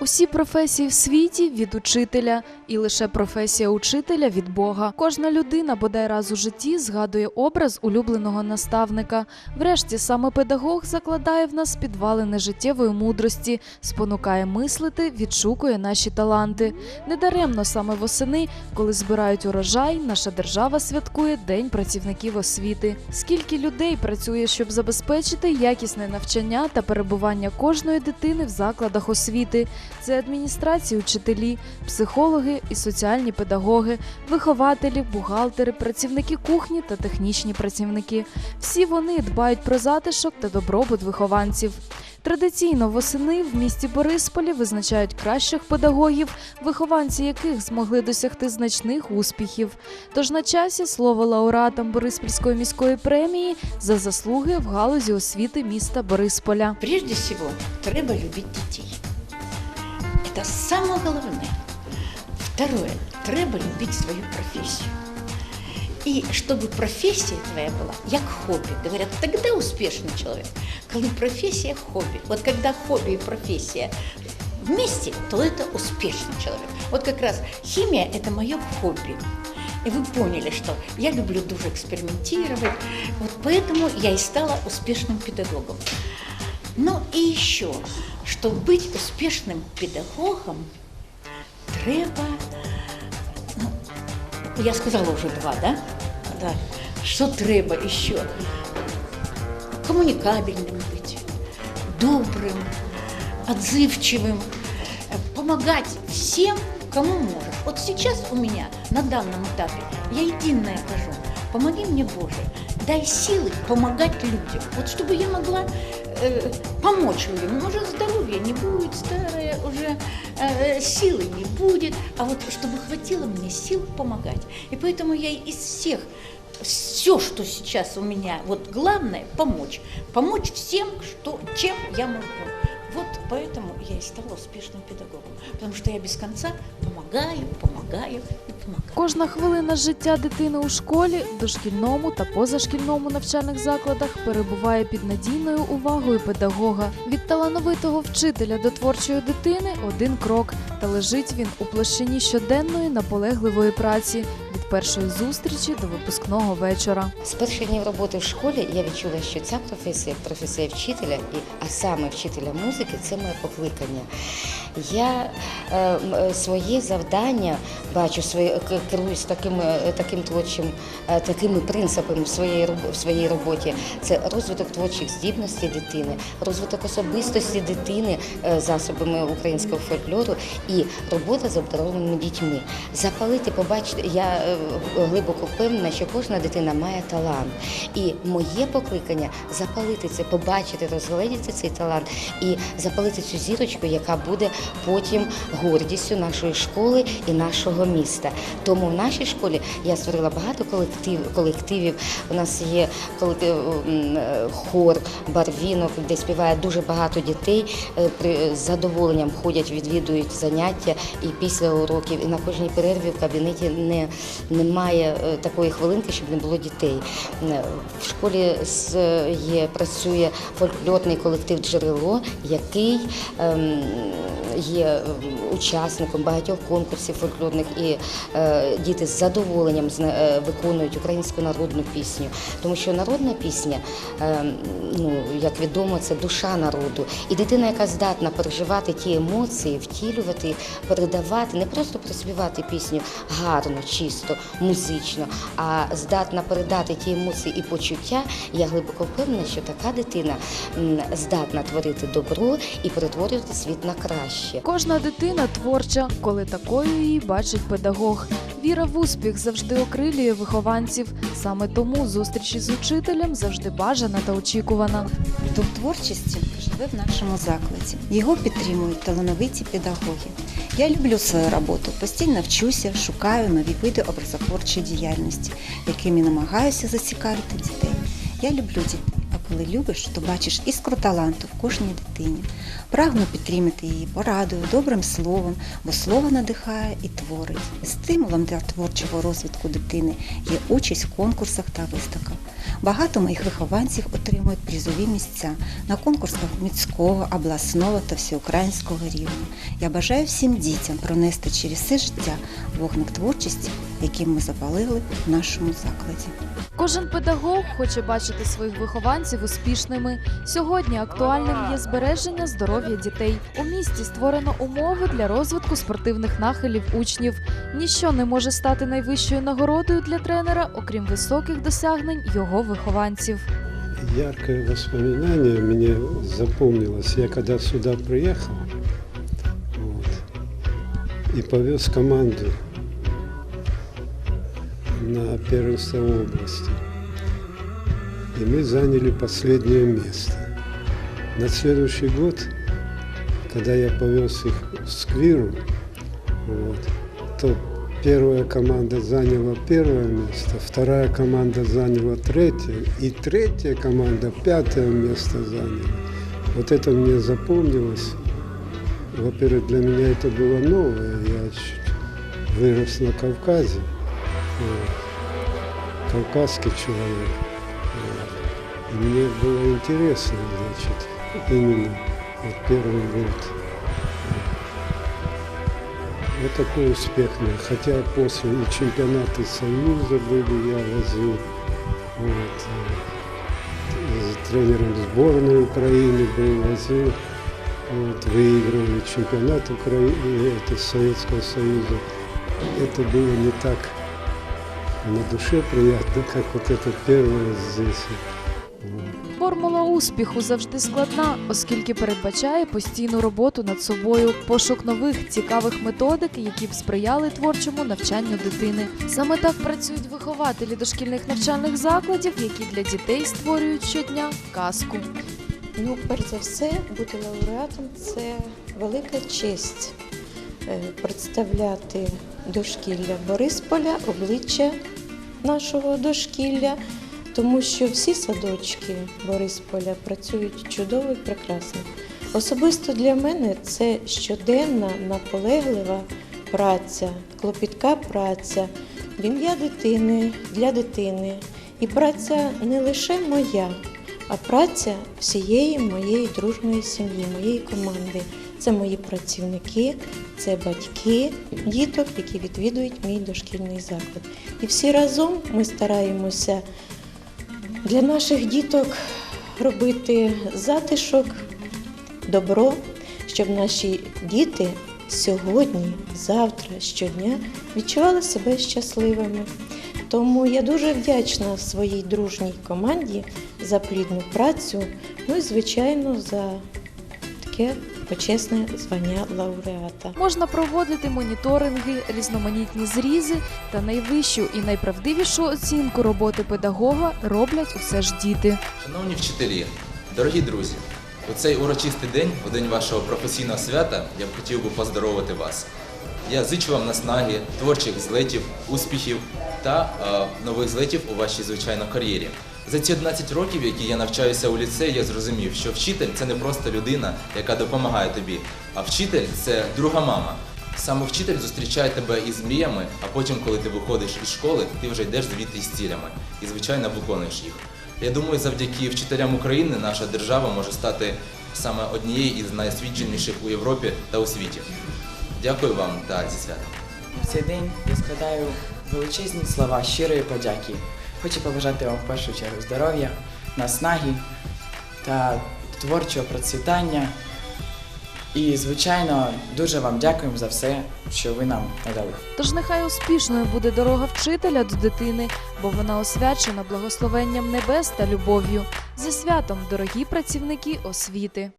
Усі професії в світі від учителя, і лише професія учителя від Бога. Кожна людина бодай раз у житті згадує образ улюбленого наставника. Врешті саме педагог закладає в нас підвалини життєвої мудрості, спонукає мислити, відшукує наші таланти. Недаремно саме восени, коли збирають урожай, наша держава святкує День працівників освіти. Скільки людей працює, щоб забезпечити якісне навчання та перебування кожної дитини в закладах освіти? Це адміністрації, учителі, психологи і соціальні педагоги, вихователі, бухгалтери, працівники кухні та технічні працівники. Всі вони дбають про затишок та добробут вихованців. Традиційно восени в місті Борисполі визначають кращих педагогів, вихованці яких змогли досягти значних успіхів. Тож на часі слово лауреатам Бориспільської міської премії за заслуги в галузі освіти міста Борисполя. Прежде всего, треба любить детей. Это самое главное. Второе, треба любить свою профессию. И чтобы профессия твоя была, як хобби. Говорят, тогда успешный человек. Когда профессия хобби. Вот когда хобби и профессия вместе, то это успешный человек. Вот как раз химия – это мое хобби. И вы поняли, что я люблю дуже экспериментировать. Вот поэтому я и стала успешным педагогом. Ну и еще, чтобы быть успешным педагогом, треба, ну, я сказала уже два, да? Да. Что треба еще? Коммуникабельным быть, добрым, отзывчивым, помогать всем, кому можешь. Вот сейчас у меня на данном этапе я единое кажу, помоги мне, Боже, дай силы помогать людям. Вот чтобы я могла э, помочь людям. Уже здоровья не будет, старое уже э, силы не будет, а вот чтобы хватило мне сил помогать. И поэтому я из всех все, что сейчас у меня, вот главное помочь, помочь всем, что, чем я могу. Вот поэтому я и стала успешным педагогом, потому что я без конца помогаю, помогаю и. Кожна хвилина життя дитини у школі, дошкільному та позашкільному навчальних закладах перебуває під надійною увагою педагога. Від талановитого вчителя до творчої дитини один крок, та лежить він у площині щоденної наполегливої праці першої зустрічі до випускного вечора. З перших днів роботи в школі я відчула, що ця професія, професія вчителя, і, а саме вчителя музики, це моє покликання. Я е, е, своє завдання бачу, своє, к- керуюсь таким, е, таким творчим, е, такими принципами в своїй, в своїй роботі. Це розвиток творчих здібностей дитини, розвиток особистості дитини е, засобами українського фольклору і робота з обдарованими дітьми. Запалити, побачити, я е, глибоко впевнена, що кожна дитина має талант. І моє покликання запалити це, побачити, розгледіти цей талант і запалити цю зірочку, яка буде потім гордістю нашої школи і нашого міста. Тому в нашій школі я створила багато колектив, колективів. У нас є колектив е, хор, барвінок, де співає дуже багато дітей. Е, При задоволенням ходять, відвідують заняття і після уроків. І на кожній перерві в кабінеті не немає е, такої хвилинки, щоб не було дітей. Е, В школі є працює фольклорний колектив Джерело, який ем, є ем, учасником багатьох конкурсів фольклорних, і е, діти з задоволенням виконують українську народну пісню, тому що народна пісня, ем, ну як відомо, це душа народу. І дитина, яка здатна переживати ті емоції, втілювати, передавати, не просто проспівати пісню гарно, чисто, музично, а здатна передати ті емоції і почуття. Я глибоко впевнена, що така дитина здатна творити добро і перетворювати світ на краще. Кожна дитина творча, коли такою її бачить педагог. Віра в успіх завжди окрилює вихованців. Саме тому зустрічі з учителем завжди бажана та очікувана. Дух творчості живе в нашому закладі. Його підтримують талановиті педагоги. Я люблю свою роботу, постійно вчуся, шукаю нові види образотворчої діяльності, якими намагаюся зацікавити дітей. Я люблю ді- коли любиш, то бачиш іскру таланту в кожній дитині. Прагну підтримати її порадою, добрим словом, бо слово надихає і творить. Стимулом для творчого розвитку дитини є участь в конкурсах та виставках. Багато моїх вихованців отримують призові місця на конкурсах міського, обласного та всеукраїнського рівня. Я бажаю всім дітям пронести через все життя вогник творчості, який ми запалили в нашому закладі. Кожен педагог хоче бачити своїх вихованців успішними. Сьогодні актуальним є збереження здоров'я дітей. У місті створено умови для розвитку спортивних нахилів учнів. Ніщо не може стати найвищою нагородою для тренера, окрім високих досягнень його вихованців. Яркое воспоминание мне запомнилось. Я когда сюда приехал вот, и повез команду на первенство области. И мы заняли последнее место. На следующий год, когда я повез их в Сквиру, вот, то первая команда заняла первое место, вторая команда заняла третье, и третья команда пятое место заняла. Вот это мне запомнилось. Во-первых, для меня это было новое. Я вырос на Кавказе. Вот, Кавказский человек. вот. И мне было интересно, значит, именно вот первый год. Вот такой успех. Хотя после и чемпионаты Союза были, я возил. Вот, э, тренером сборной Украины был, возил. Вот, выигрывали чемпионат Украины, это Советского Союза. Это было не так на душе приятно, как вот это первое здесь. Формула успіху завжди складна, оскільки передбачає постійну роботу над собою, пошук нових цікавих методик, які б сприяли творчому навчанню дитини. Саме так працюють вихователі дошкільних навчальних закладів, які для дітей створюють щодня казку. Ну, перш за все, бути лауреатом це велика честь е, представляти дошкілля Борисполя, обличчя нашого дошкілля, тому що всі садочки Борисполя працюють чудово і прекрасно. Особисто для мене це щоденна, наполеглива праця, клопітка праця в ім'я дитини, для дитини. І праця не лише моя, а праця всієї моєї дружної сім'ї, моєї команди. Це мої працівники, це батьки діток, які відвідують мій дошкільний заклад. І всі разом ми стараємося для наших діток робити затишок, добро, щоб наші діти сьогодні, завтра, щодня відчували себе щасливими. Тому я дуже вдячна своїй дружній команді за плідну працю, ну і звичайно за таке почесне звання лауреата. Можна проводити моніторинги, різноманітні зрізи та найвищу і найправдивішу оцінку роботи педагога роблять усе ж діти. Шановні вчителі, дорогі друзі, у цей урочистий день, у день вашого професійного свята, я б хотів би поздоровити вас. Я зичу вам наснаги, творчих злетів, успіхів та е, нових злетів у вашій звичайно кар'єрі. За ці 11 років, які я навчаюся у ліцеї, я зрозумів, що вчитель це не просто людина, яка допомагає тобі, а вчитель це друга мама. Саме вчитель зустрічає тебе із мріями, а потім, коли ти виходиш із школи, ти вже йдеш звідти із цілями і, звичайно, виконуєш їх. Я думаю, завдяки вчителям України наша держава може стати саме однією із найсвідченіших у Європі та у світі. Дякую вам та зі святом. В цей день я складаю величезні слова щирої подяки. Хочу побажати вам в першу чергу здоров'я, наснаги та творчого процвітання. І, звичайно, дуже вам дякуємо за все, що ви нам надали. Тож нехай успішною буде дорога вчителя до дитини, бо вона освячена благословенням небес та любов'ю. Зі святом, дорогі працівники освіти!